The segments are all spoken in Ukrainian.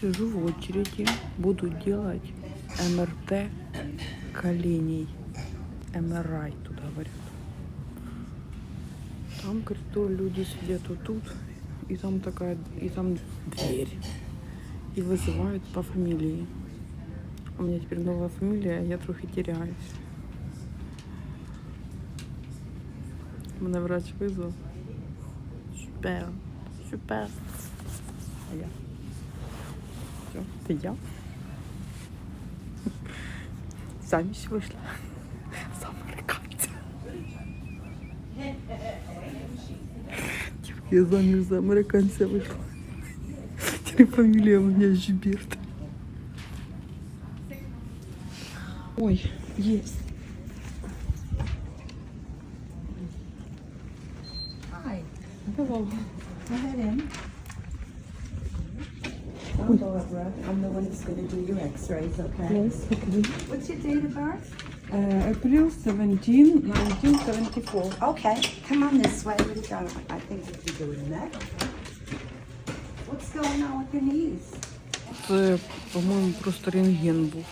сижу в очереди, буду делать МРТ коленей. МРАЙ туда говорят. Там коридор, люди сидят вот тут, и там такая, и там дверь. И вызывают по фамилии. У меня теперь новая фамилия, я трохи теряюсь. Мене врач визвав. Супер. Супер. А я Все, це я. Заміж вийшла. За американця. Дівки, я заміж за американця вийшла. Теперь фамилия у меня Жиберт. Ой, есть. Hi, Hello. go ahead in. I'm Barbara. I'm the one that's going to do your x-rays, okay? Yes, okay. What's your date of birth? Uh, April 17, 1974. Okay, come on this way. We go. I think we if you're doing that. What's going on with your knees? Це, по-моєму, просто рентген був.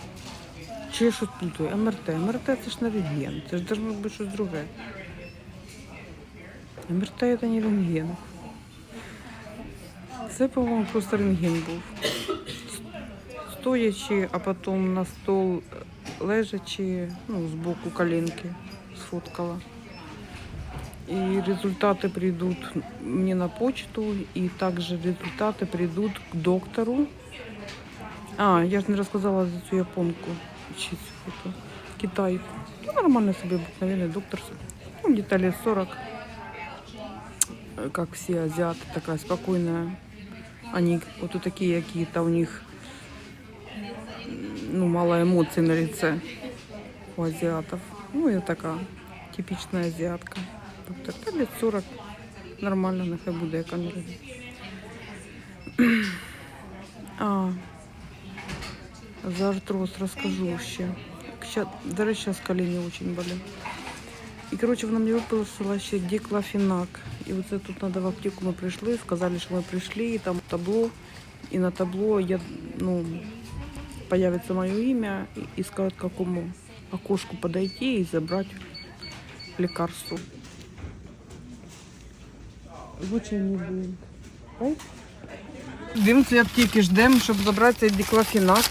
Чи я щось плутаю? МРТ. МРТ це ж не рентген. Це ж должно бути щось друге. МРТ це не рентген. Це, по-моєму, просто рентген був. Стоячи, а потім на стол лежачи, ну, з боку коленки сфоткала. И результаты придут мне на почту, и также результаты придут к доктору. А, я ж не розказала за цю японку. Чи цю эту, китайку. Ну, нормально собі обыкновенный доктор. Ну, где-то лет 40. Э, Как все азиаты, такая спокойная. Они вот такие какие-то у них ну, мало эмоций на лице у азиатов. Ну, я такая типичная азиатка. Доктор, та лет 40. Нормально, нехай буде, яка не. А, за артроз розкажу ще. До речі, зараз коліні дуже. І, коротше, вона мені виписала ще диклофенак. І оце тут надо в аптеку ми прийшли, сказали, що ми прийшли, і там табло. І на табло я, ну, появится мое имя и, и сказать, к какому окошку подойти и забрать лекарство. В очереди будем. Йдемо ці аптеки, ждемо, щоб забрати цей диклофенак.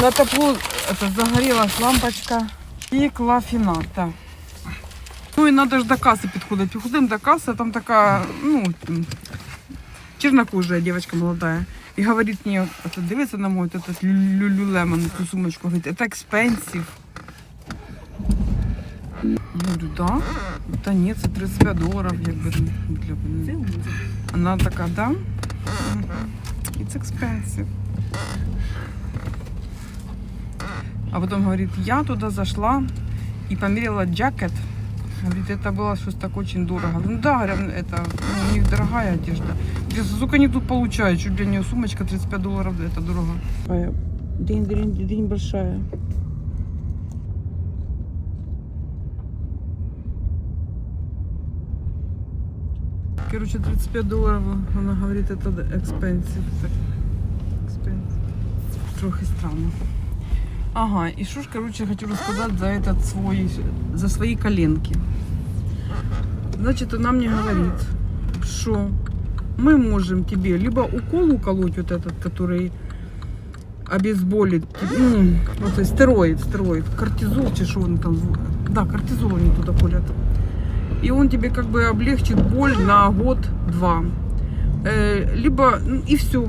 На табло это, загорелась лампочка. Диклофенак, так. Ну і треба ж до каси підходити. Підходимо до каси, там така, ну, м, чернокожая девочка молодая. И говорит мне, это, дивиться на мой вот этот люлюлемон, эту сумочку, говорит, это экспенсив. Я говорю, да? Та ні, це 35 доларів, якби для мене. Вона така, да? Мгм. It's expensive. А потом говорит, я туда зашла и померила джакет. Говорит, это было что-то так очень дорого. Говорю, Ну да, говорю, это ну, у них дорогая одежда. Говорит, сколько они тут получают? Чуть для нее сумочка 35 долларов, это дорого. День, день, день большая. Короче, 35 долларов, она говорит, это expensive. Так, expensive. Трохи странно. Ага, и что ж, короче, хочу рассказать за этот свой, за свои коленки. Значит, она мне говорит, что мы можем тебе либо укол уколоть вот этот, который обезболит, ну, вот это стероид, стероид, кортизол, чи что он там, да, кортизол они туда колят. И он тебе как бы облегчит боль на год-два. Э, либо, ну, и все.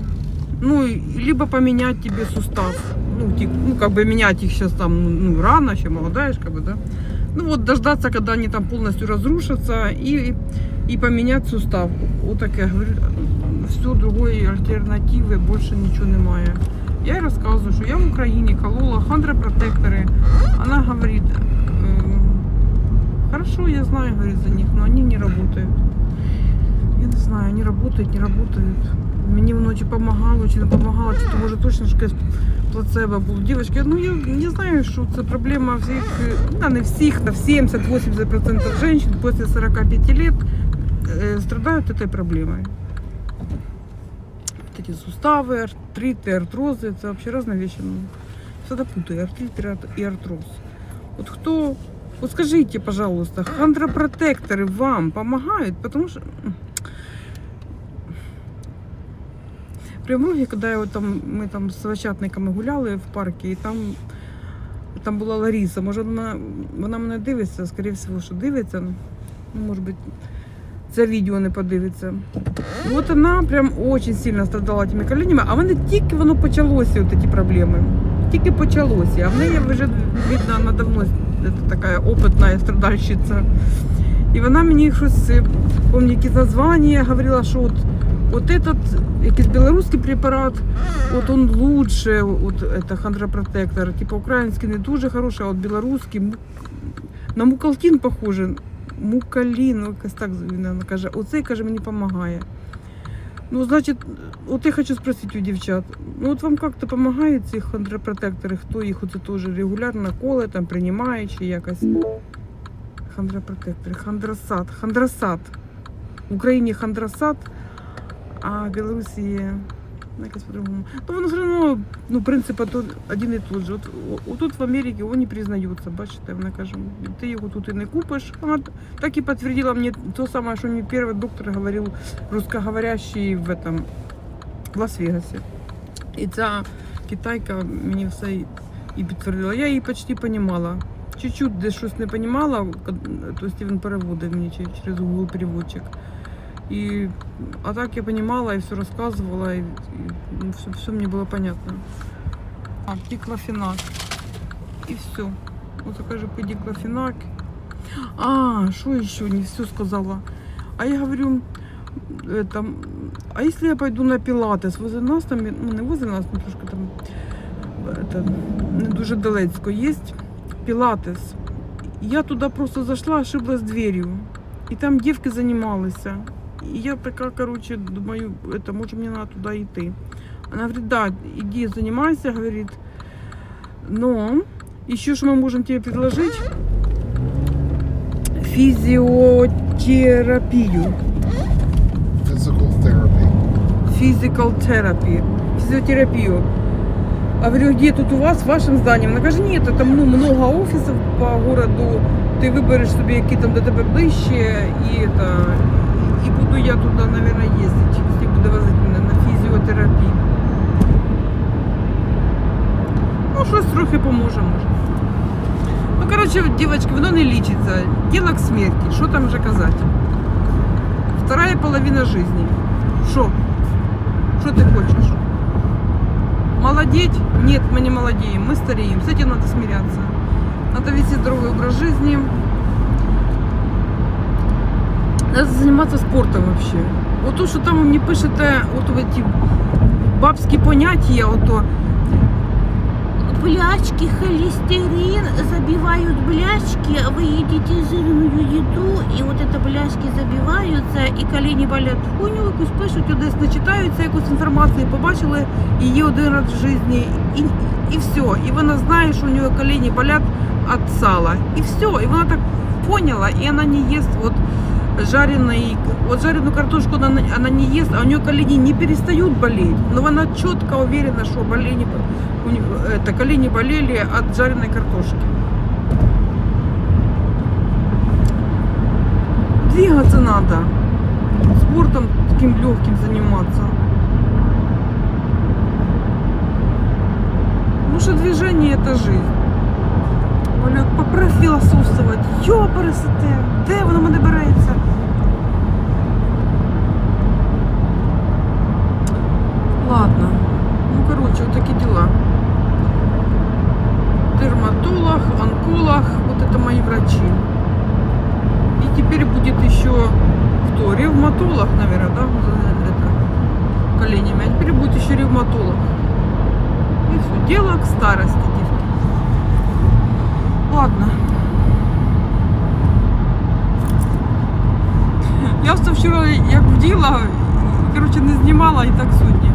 Ну, либо поменять тебе сустав. Ну, ти- ну, как бы менять их сейчас там, ну, ну, рано, еще молодая, как бы, да. Ну, вот дождаться, когда они там полностью разрушатся, и, и поменять сустав. Вот так я говорю, все другої альтернативи більше нічого немає. Я їй розказую, що я в Україні колола хондропротектори. Вона говорить, «Ем, хорошо, я знаю, говорит, за них, но они не работают Я не знаю, они работают, не работают. Мені воно чи помагало, чи не помагало, чи то може точно ж якесь плацебо було. Дівчатки, ну я не знаю, що це проблема всіх, е, ну, не всіх, на 70-80% женщин после 45 лет э, страдают этой проблемой. эти суставы, артриты, артрозы, это вообще разные вещи. Ну, всегда путаю артрит и ар- и артроз. Вот кто, вот скажите, пожалуйста, хондропротекторы вам помогают, потому что м, коли там, ми там з овочатниками гуляли в парку, і там, там була Ларіса. Може, вона, вона мене дивиться, скоріше всього, що дивиться. Ну, може бути, це відео не подивиться. От вона прям дуже сильно страдала тими коленями, а вони тільки воно почалося, ці проблеми. Тільки почалося. А в неї вже видно, вона давно така опитна страдальщиця. І вона мені щось, е, пам'ятаю, якісь названня говорила, що от, от этот якийсь білоруський препарат, от он лучше, от это хондропротектор. Типа український не дуже хороший, а от білоруський на мукалтин похоже. Мукалін, якось так вона каже. Оцей каже, мені допомагає. Ну, значить, от я хочу спросити у дівчат. Ну от вам як-то допомагають ці хондропротектори, хто їх оце теж регулярно коле, там приймає чи якось? Хондропротектори, хондросат, хондросат. В Україні хондросат, а Білорусі ну, якось по-другому. Ну, воно все одно, ну, принцип тут один і тот же. От, отут в Америці не признаються, бачите, вона каже, ти його тут і не купиш. Вона так і підтвердила мені то саме, що мені перший доктор говорив, русскоговорящий в этом, в Лас-Вегасі. І ця китайка мені все і- підтвердила. Я її почти розуміла. Чуть-чуть десь щось не розуміла, тобто він переводив мені через Google переводчик. И, а так я понимала и все рассказывала, и, и ну, все, все мне было понятно. А, диклофенак. И все. Вот такая же диклофенак. А, что еще? Не все сказала. А я говорю, это, а если я пойду на пилатес? Возле нас там, ну не возле нас, ну трошки там, это, не дуже далецько, есть пилатес. Я туда просто зашла, ошиблась дверью. И там девки занимались. И я такая, короче, думаю, это может мне надо туда идти. Она говорит, да, иди занимайся, говорит. Но еще что мы можем тебе предложить? Физиотерапию. Physical therapy. Physical therapy. Физиотерапию. А говорю, где тут у вас, в вашем здании? Она каже, нет, там ну, много офисов по городу. Ти вибереш собі, які там до тебе ближче, і, это, і буду я туди, мабуть, їздити, якщо буде возити мене на фізіотерапію. Ну, щось трохи поможе, може. Ну, коротше, дівчатки, воно не лічиться. Діло к смерті, що там вже казати. Вторая половина жизни. Що? Что ты хочешь? Молодеть? Нет, мы не молодеем, мы стареем. С этим надо смиряться. Надо вести здоровый образ жизни. Надо заниматься спортом вообще. Вот то, что там вы мне пишете, вот эти бабские понятия, вот то, Блячки, холестерин, забивают блячки, вы едите жирную еду, и вот это блячки забиваются, і колені болять. хуйню якусь пишуть, десь начитаються якусь інформацію, побачили її один раз в житті, і, і все. І вона знає, що у нього колені болять від сала. І все. І вона так поняла, и она не ест вот Жареный, вот жареную картошку она, она не ест, а у нее колени не перестают болеть. Но она четко уверена, что болени, у неё- это, колени болели от жареной картошки. Двигаться надо. Спортом таким легким заниматься. Ну что движение это жизнь. Оля, попрофілософствувати. Йо, пересете, де воно мене береться? Ладно. Ну, короче, вот такие дела. Дерматолог, онколог, вот это мои врачи. И теперь будет еще кто? Ревматолог, наверное, да? Это, коленями. А теперь будет еще ревматолог. И все. Дело к старости. Ладно. Я все вчора як вділа, коротше, не знімала і так сьогодні.